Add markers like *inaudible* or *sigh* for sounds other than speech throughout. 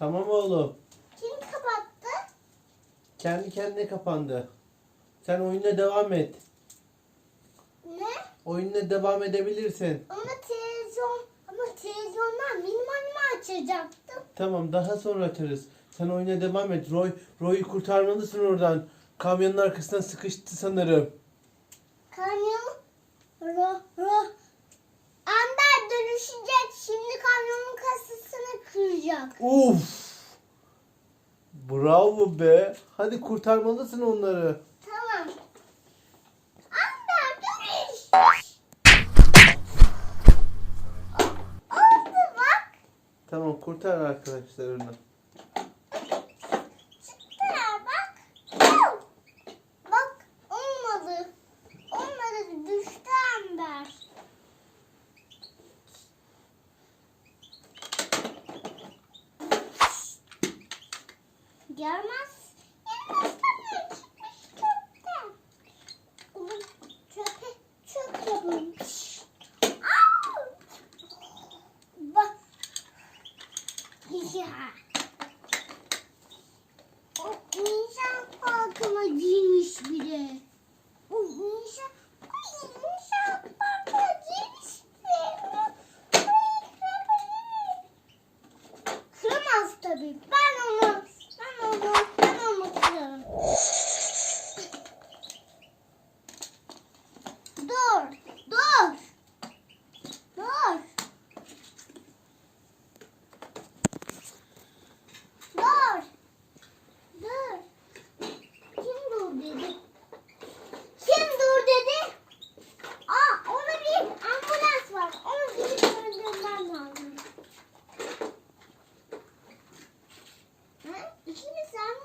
oğlum. Kim kapattı? Kendi kendine kapandı. Sen oyuna devam et. Ne? Oyununa devam edebilirsin. Ama televizyon ama televizyondan benim annemi açacaktım. Tamam daha sonra açarız. Sen oyuna devam et. Roy, Roy'u kurtarmalısın oradan. Kamyonun arkasına sıkıştı sanırım. Kamyon ro ro Amber dönüşecek. Şimdi kamyonun kasasını kıracak. Uf! Bravo be. Hadi kurtarmalısın onları. Tamam. Amber dönüş. Oldu bak. Tamam kurtar arkadaşlarını. Çıktılar bak. Bak olmadı. Olmadı düştü Amber. Gelmez. Gelmez tabii. Çıkmış çöpten. Onu çöpe çöp yapın. Au! Bak. Ya. O inşaat parkına girmiş bile. O. Kıramaz tabii.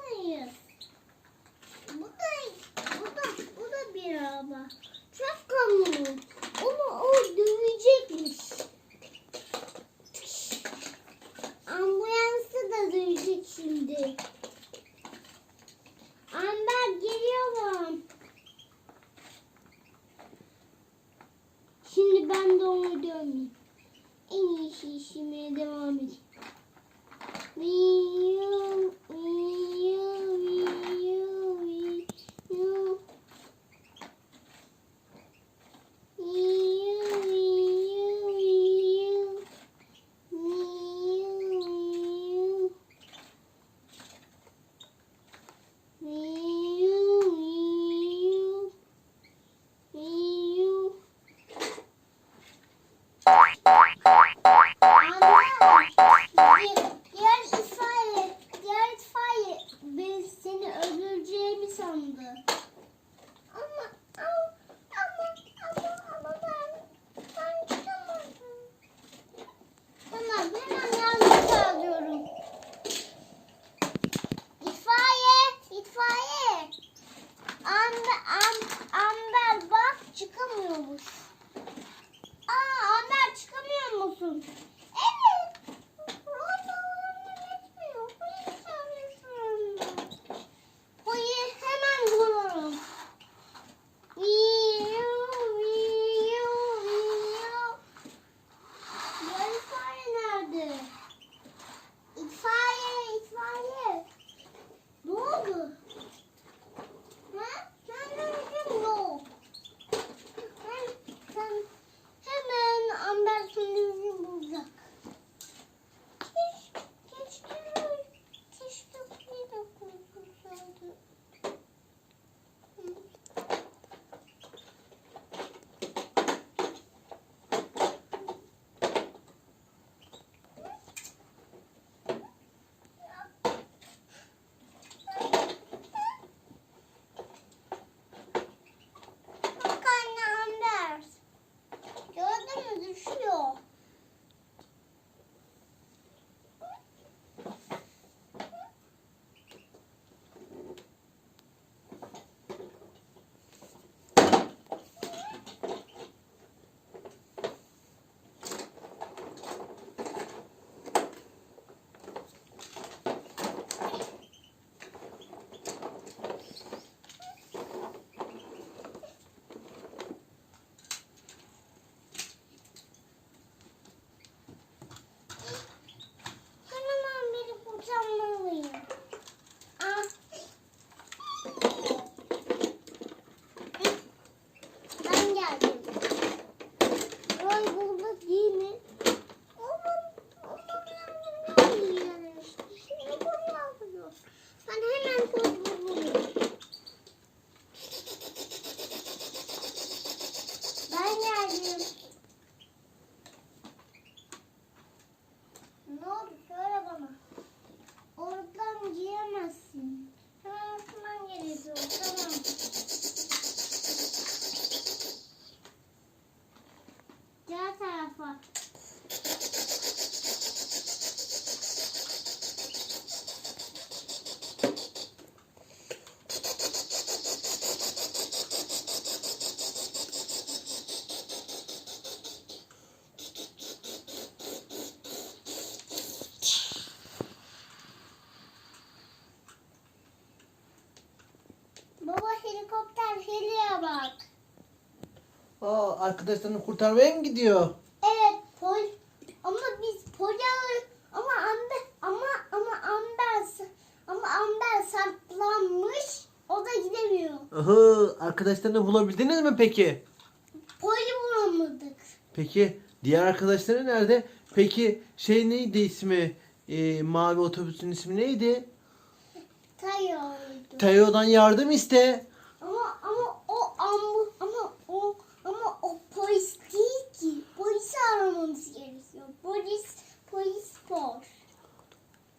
Anlayız. Bu da, bu da, bu da bir araba. Çöp kamyonu. Onu o dövecekmiş. Ambulansı da dövecek şimdi. Amber geliyorum. Şimdi ben de onu dövmeyeyim. En iyisi işime devam edeyim. Viyu, viyu, viyu, viyu. Viyu, viyu, viyu. Viyu, viyu. Viyu, viyu. Viyu. Anne, diğer itfaiye, diğer itfaiye ben seni öldüreceğimi sandı. Ama, ama, ama, ama, ama ben, ben çıkamadım. Tamam, hemen yalnız kalıyorum. İtfaiye, itfaiye. Amber, am, Amber bak çıkamıyormuş. Aa Amber çıkamıyor musun? Evet. Orada helikopter heliye bak. Aa, arkadaşlarını kurtarmaya mı gidiyor? Evet pol ama biz poli ama amber ama ama amber ama amber saklanmış o da gidemiyor. Aha, arkadaşlarını bulabildiniz mi peki? Poli bulamadık. Peki diğer arkadaşları nerede? Peki şey neydi ismi? Ee, mavi otobüsün ismi neydi? Tayoydu. Tayo'dan yardım iste. Ama ama o ama o polis değil ki. Polisi aramamız gerekiyor. Polis polis pol.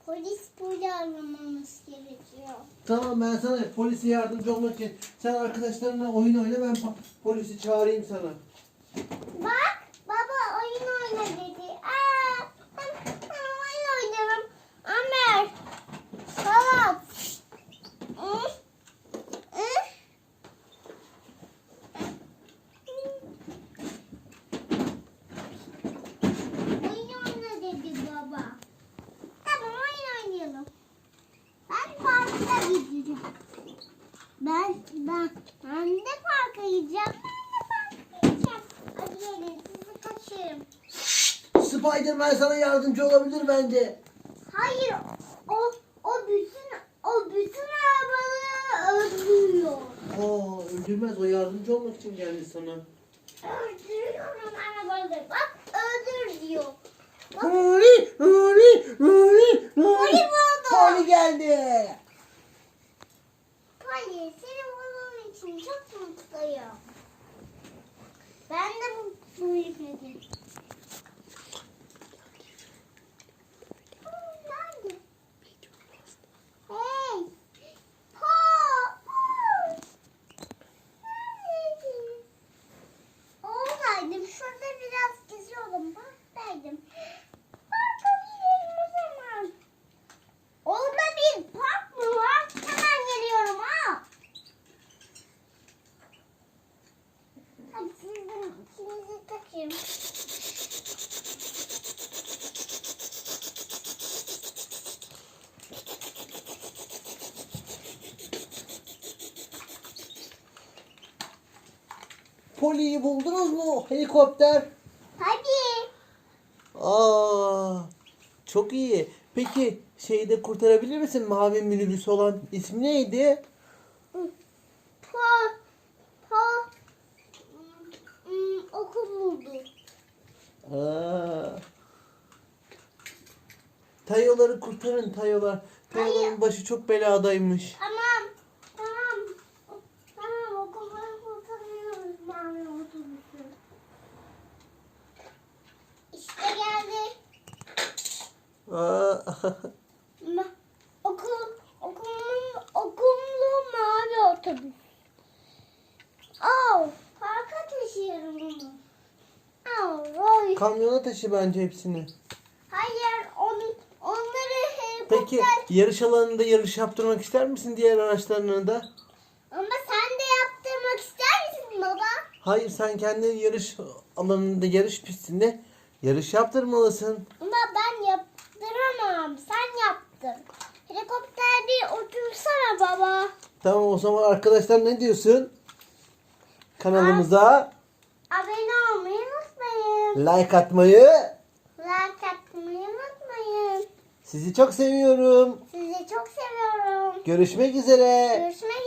Polis poli aramamız gerekiyor. Tamam ben sana polise yardımcı olmak için sen arkadaşlarına oyun oyna ben po- polisi çağırayım sana. Bak baba oyun oyna dedi. Aa, ben, ben oyun oynarım. Ömer. Salat. Hı? Hı? Oyun oyna dedi baba. Tamam oyun oynayalım. Ben parka gideceğim. Ben ben ben de parka gideceğim. Ben de parka gideceğim. Hadi gelin sizi kaçırırım. Spiderman sana yardımcı olabilir bence. Hayır o o bütün o bütün arabaları öldürüyor. Aa öldürmez o yardımcı olmak için geldi sana. Öldürüyorum arabaları. Bak öldür diyor. Bak Nuri, Nuri, Nuri, Nuri. Poli geldi. Poli seni bulduğum için çok mutluyum. Ben de mutluyum dedim. Poli'yi buldunuz mu? Helikopter. Hadi. Aa, çok iyi. Peki şeyi de kurtarabilir misin? Mavi minibüs olan ismi neydi? Pa. Pa. Hmm, okul buldu. Aa. Tayoları kurtarın tayolar. Tayoların başı çok beladaymış. Tamam. Tamam okulları kurtarıyoruz mavi otobüsü. İşte geldi. Aa, Ma- *laughs* okul, okulun, okullu mavi otobüs. Oh, parka taşıyorum onu. Oh, Roy. Kamyona taşı bence hepsini. Hayır, onu, onları helikopter... Peki yarış alanında yarış yaptırmak ister misin diğer araçlarına da? Ama sen de yaptırmak ister misin baba? Hayır sen kendi yarış alanında yarış pistinde yarış yaptırmalısın. Ama ben yaptıramam. Sen yaptır. Helikopterde otursana baba. Tamam o zaman arkadaşlar ne diyorsun? Kanalımıza Abone olmayı unutmayın. like atmayı Like atmayı unutmayın. sizi çok seviyorum. Sizi çok seviyorum. Görüşmek üzere. Görüşmek